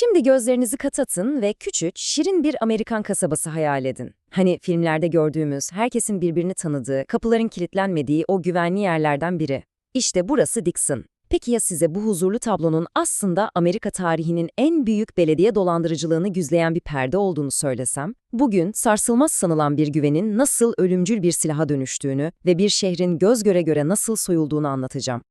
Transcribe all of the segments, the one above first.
Şimdi gözlerinizi kapatın ve küçük, şirin bir Amerikan kasabası hayal edin. Hani filmlerde gördüğümüz, herkesin birbirini tanıdığı, kapıların kilitlenmediği o güvenli yerlerden biri. İşte burası Dixon. Peki ya size bu huzurlu tablonun aslında Amerika tarihinin en büyük belediye dolandırıcılığını güzleyen bir perde olduğunu söylesem? Bugün sarsılmaz sanılan bir güvenin nasıl ölümcül bir silaha dönüştüğünü ve bir şehrin göz göre göre nasıl soyulduğunu anlatacağım.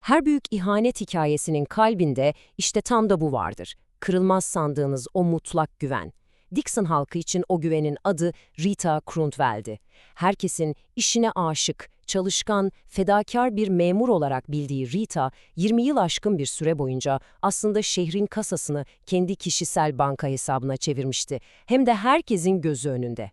Her büyük ihanet hikayesinin kalbinde işte tam da bu vardır. Kırılmaz sandığınız o mutlak güven. Dixon halkı için o güvenin adı Rita Krundwell'di. Herkesin işine aşık, çalışkan, fedakar bir memur olarak bildiği Rita, 20 yıl aşkın bir süre boyunca aslında şehrin kasasını kendi kişisel banka hesabına çevirmişti. Hem de herkesin gözü önünde.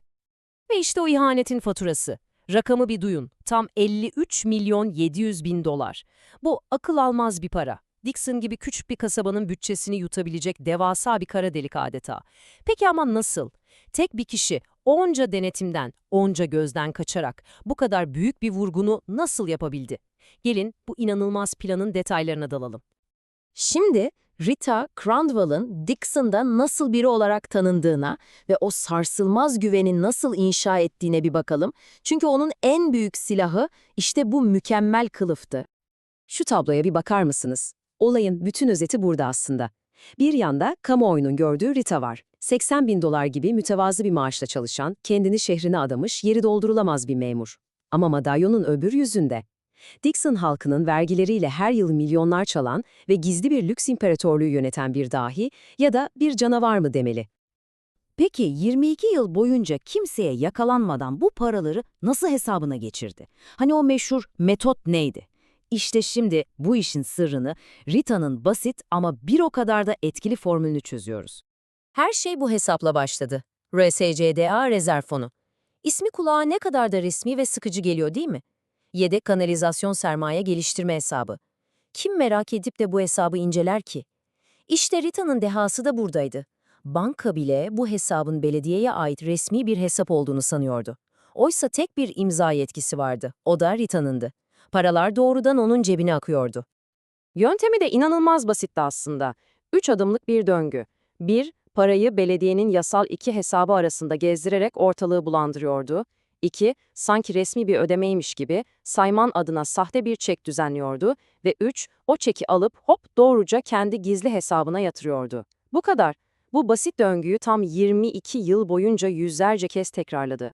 Ve işte o ihanetin faturası. Rakamı bir duyun. Tam 53 milyon 700 bin dolar. Bu akıl almaz bir para. Dixon gibi küçük bir kasabanın bütçesini yutabilecek devasa bir kara delik adeta. Peki ama nasıl? Tek bir kişi onca denetimden, onca gözden kaçarak bu kadar büyük bir vurgunu nasıl yapabildi? Gelin bu inanılmaz planın detaylarına dalalım. Şimdi Rita Crandwell'ın Dixon'da nasıl biri olarak tanındığına ve o sarsılmaz güvenin nasıl inşa ettiğine bir bakalım. Çünkü onun en büyük silahı işte bu mükemmel kılıftı. Şu tabloya bir bakar mısınız? Olayın bütün özeti burada aslında. Bir yanda kamuoyunun gördüğü Rita var. 80 bin dolar gibi mütevazı bir maaşla çalışan, kendini şehrine adamış, yeri doldurulamaz bir memur. Ama madalyonun öbür yüzünde. Dixon halkının vergileriyle her yıl milyonlar çalan ve gizli bir lüks imparatorluğu yöneten bir dahi ya da bir canavar mı demeli? Peki 22 yıl boyunca kimseye yakalanmadan bu paraları nasıl hesabına geçirdi? Hani o meşhur metot neydi? İşte şimdi bu işin sırrını Rita'nın basit ama bir o kadar da etkili formülünü çözüyoruz. Her şey bu hesapla başladı. RSCDA rezerv fonu. İsmi kulağa ne kadar da resmi ve sıkıcı geliyor değil mi? Yedek kanalizasyon sermaye geliştirme hesabı. Kim merak edip de bu hesabı inceler ki? İşte Rita'nın dehası da buradaydı. Banka bile bu hesabın belediyeye ait resmi bir hesap olduğunu sanıyordu. Oysa tek bir imza yetkisi vardı. O da Rita'nındı. Paralar doğrudan onun cebine akıyordu. Yöntemi de inanılmaz basitti aslında. Üç adımlık bir döngü. Bir, parayı belediyenin yasal iki hesabı arasında gezdirerek ortalığı bulandırıyordu. İki, sanki resmi bir ödemeymiş gibi Sayman adına sahte bir çek düzenliyordu. Ve üç, o çeki alıp hop doğruca kendi gizli hesabına yatırıyordu. Bu kadar. Bu basit döngüyü tam 22 yıl boyunca yüzlerce kez tekrarladı.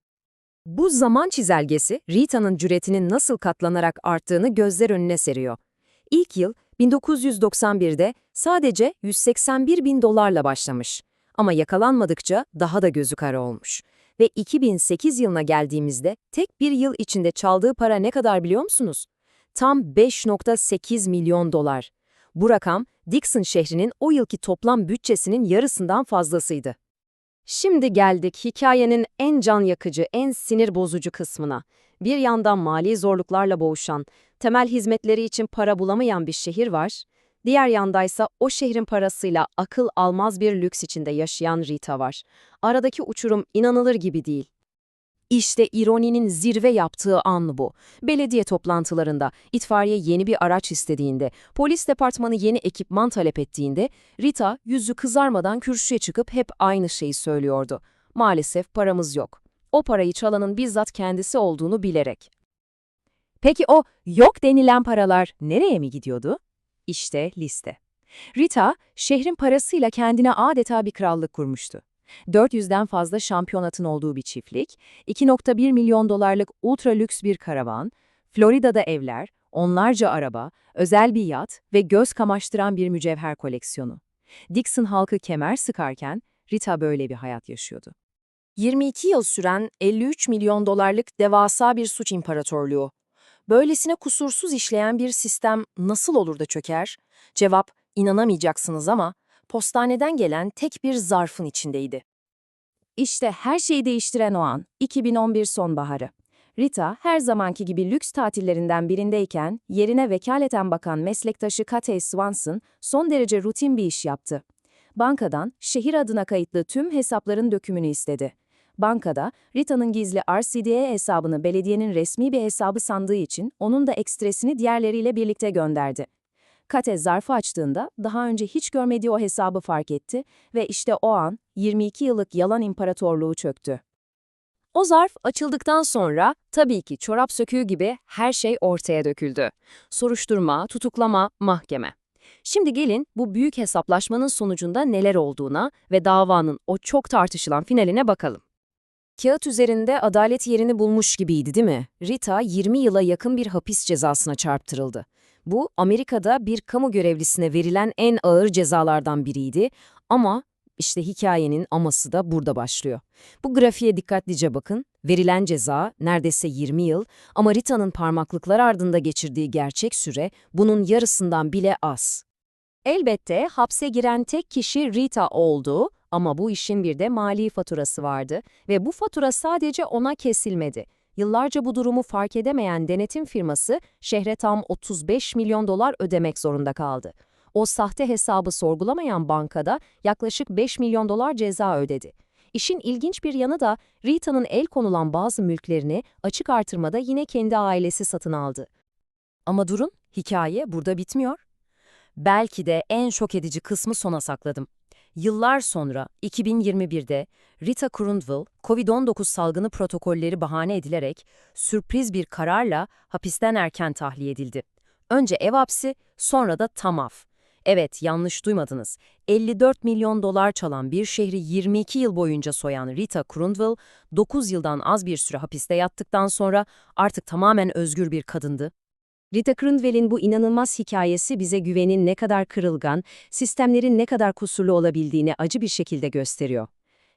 Bu zaman çizelgesi Rita'nın cüretinin nasıl katlanarak arttığını gözler önüne seriyor. İlk yıl 1991'de sadece 181 bin dolarla başlamış. Ama yakalanmadıkça daha da gözü kara olmuş. Ve 2008 yılına geldiğimizde tek bir yıl içinde çaldığı para ne kadar biliyor musunuz? Tam 5.8 milyon dolar. Bu rakam Dixon şehrinin o yılki toplam bütçesinin yarısından fazlasıydı. Şimdi geldik hikayenin en can yakıcı, en sinir bozucu kısmına. Bir yandan mali zorluklarla boğuşan, temel hizmetleri için para bulamayan bir şehir var. Diğer yandaysa o şehrin parasıyla akıl almaz bir lüks içinde yaşayan Rita var. Aradaki uçurum inanılır gibi değil. İşte ironinin zirve yaptığı an bu. Belediye toplantılarında, itfaiye yeni bir araç istediğinde, polis departmanı yeni ekipman talep ettiğinde, Rita yüzü kızarmadan kürsüye çıkıp hep aynı şeyi söylüyordu. Maalesef paramız yok. O parayı çalanın bizzat kendisi olduğunu bilerek. Peki o yok denilen paralar nereye mi gidiyordu? İşte liste. Rita, şehrin parasıyla kendine adeta bir krallık kurmuştu. 400'den fazla şampiyonatın olduğu bir çiftlik, 2.1 milyon dolarlık ultra lüks bir karavan, Florida'da evler, onlarca araba, özel bir yat ve göz kamaştıran bir mücevher koleksiyonu. Dixon halkı kemer sıkarken Rita böyle bir hayat yaşıyordu. 22 yıl süren 53 milyon dolarlık devasa bir suç imparatorluğu. Böylesine kusursuz işleyen bir sistem nasıl olur da çöker? Cevap, inanamayacaksınız ama postaneden gelen tek bir zarfın içindeydi. İşte her şeyi değiştiren o an, 2011 sonbaharı. Rita her zamanki gibi lüks tatillerinden birindeyken yerine vekaleten bakan meslektaşı Katey Swanson son derece rutin bir iş yaptı. Bankadan şehir adına kayıtlı tüm hesapların dökümünü istedi. Bankada Rita'nın gizli RCDA hesabını belediyenin resmi bir hesabı sandığı için onun da ekstresini diğerleriyle birlikte gönderdi. Kate zarfı açtığında daha önce hiç görmediği o hesabı fark etti ve işte o an 22 yıllık yalan imparatorluğu çöktü. O zarf açıldıktan sonra tabii ki çorap söküğü gibi her şey ortaya döküldü. Soruşturma, tutuklama, mahkeme. Şimdi gelin bu büyük hesaplaşmanın sonucunda neler olduğuna ve davanın o çok tartışılan finaline bakalım. Kağıt üzerinde adalet yerini bulmuş gibiydi değil mi? Rita 20 yıla yakın bir hapis cezasına çarptırıldı. Bu Amerika'da bir kamu görevlisine verilen en ağır cezalardan biriydi ama işte hikayenin aması da burada başlıyor. Bu grafiğe dikkatlice bakın. Verilen ceza neredeyse 20 yıl ama Rita'nın parmaklıklar ardında geçirdiği gerçek süre bunun yarısından bile az. Elbette hapse giren tek kişi Rita oldu ama bu işin bir de mali faturası vardı ve bu fatura sadece ona kesilmedi. Yıllarca bu durumu fark edemeyen denetim firması şehre tam 35 milyon dolar ödemek zorunda kaldı. O sahte hesabı sorgulamayan bankada yaklaşık 5 milyon dolar ceza ödedi. İşin ilginç bir yanı da Rita'nın el konulan bazı mülklerini açık artırmada yine kendi ailesi satın aldı. Ama durun, hikaye burada bitmiyor. Belki de en şok edici kısmı sona sakladım. Yıllar sonra 2021'de Rita Crundwell, COVID-19 salgını protokolleri bahane edilerek sürpriz bir kararla hapisten erken tahliye edildi. Önce ev hapsi, sonra da tam af. Evet, yanlış duymadınız. 54 milyon dolar çalan bir şehri 22 yıl boyunca soyan Rita Crundwell, 9 yıldan az bir süre hapiste yattıktan sonra artık tamamen özgür bir kadındı. Rita Crundwell'in bu inanılmaz hikayesi bize güvenin ne kadar kırılgan, sistemlerin ne kadar kusurlu olabildiğini acı bir şekilde gösteriyor.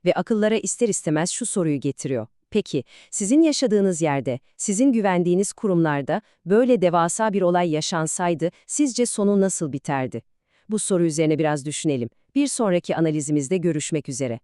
Ve akıllara ister istemez şu soruyu getiriyor. Peki, sizin yaşadığınız yerde, sizin güvendiğiniz kurumlarda böyle devasa bir olay yaşansaydı sizce sonu nasıl biterdi? Bu soru üzerine biraz düşünelim. Bir sonraki analizimizde görüşmek üzere.